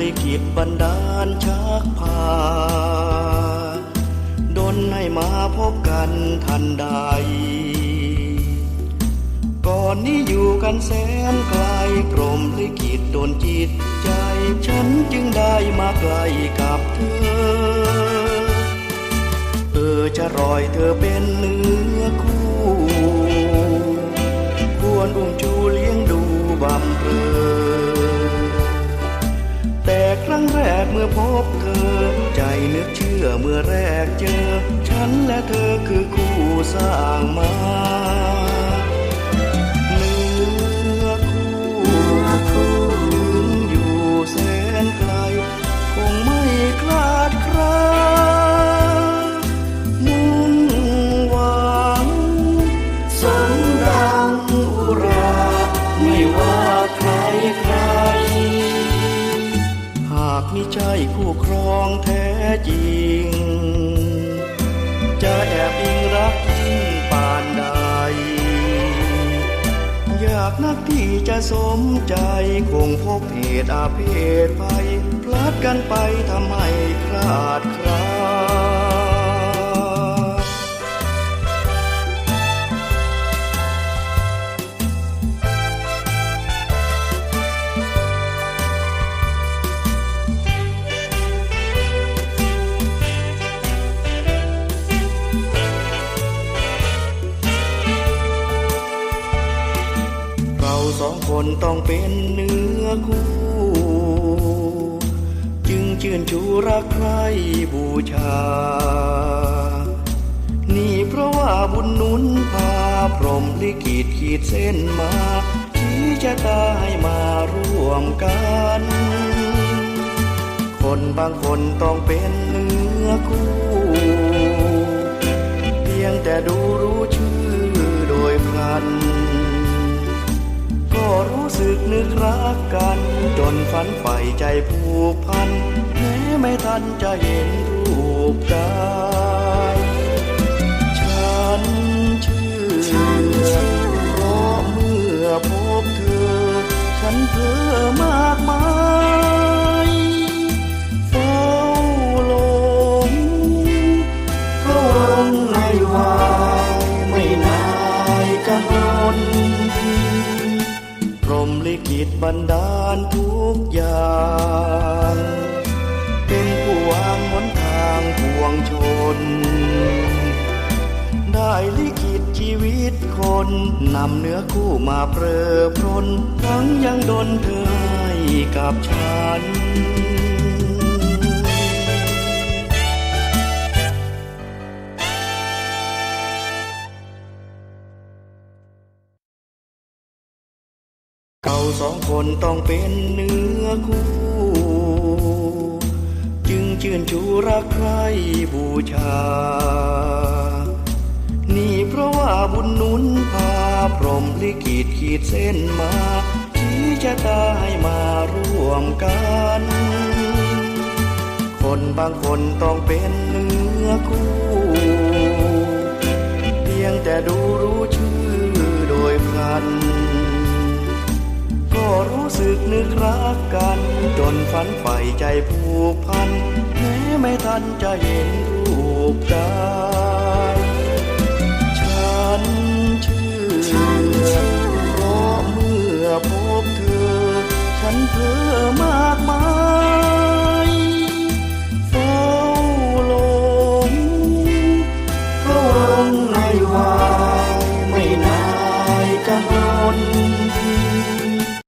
ลิขิตบันดาลชักพาดนให้มาพบกันทันใด ก่อนนี้อยู่กันแสนไกลพรมลิขิตโดนจิตใจ ฉันจึงได้มาใกล้กับเธอ เออจะรอยเธอเป็นเนื้อคู่ ควรอุ้มชูเลี้ยงดูบำเรอ กเมื่อพบเธอ ใจนึกเชื่อเมื่อแรกเจอ ฉันและเธอคือคู่สร้างมา คู่ครองแท้จริง จะแอบอิงรักยิ่งปานใด อยากนักที่จะสมใจคงพบเหตุอาเพศไปพลัดกันไปทำให้คลาดคลา สองคนต้องเป็นเนื้อคู่ จึงชื่นชูรักใครบูชา นี่เพราะว่าบุญนุนพาพรหมลิขิตขีดเส้นมาชี้ชะตาให้มาร่วมกัน คนบางคนต้องเป็นเนื้อคู่ กรักกัน จนฝันใฝ่ใจผูกพันแม้ไม่ทันจะเห็นรูปกาย มลิขิตบันดาลทุกอย่าง เป็นผู้วางหนทางพวงชน ได้ลิขิตชีวิตคนนำเนื้อคู่มาเปรอพรนทั้งยังดนเธอให้กับฉัน สองคนต้องเป็นเนื้อคู่ จึงชื่นชูรักใครบูชา นี่เพราะว่าบุญนุนพาพรหมลิขิตขีดเส้นมาชี้ชะตาให้มาร่วมกัน คนบางคนต้องเป็นเนื้อคู่ เพียงแต่ดูรู้ รู้สึกนึกรักกัน จนฝันใฝ่ใจผูกพันแม้ไม่ทันจะเห็นรูปกาย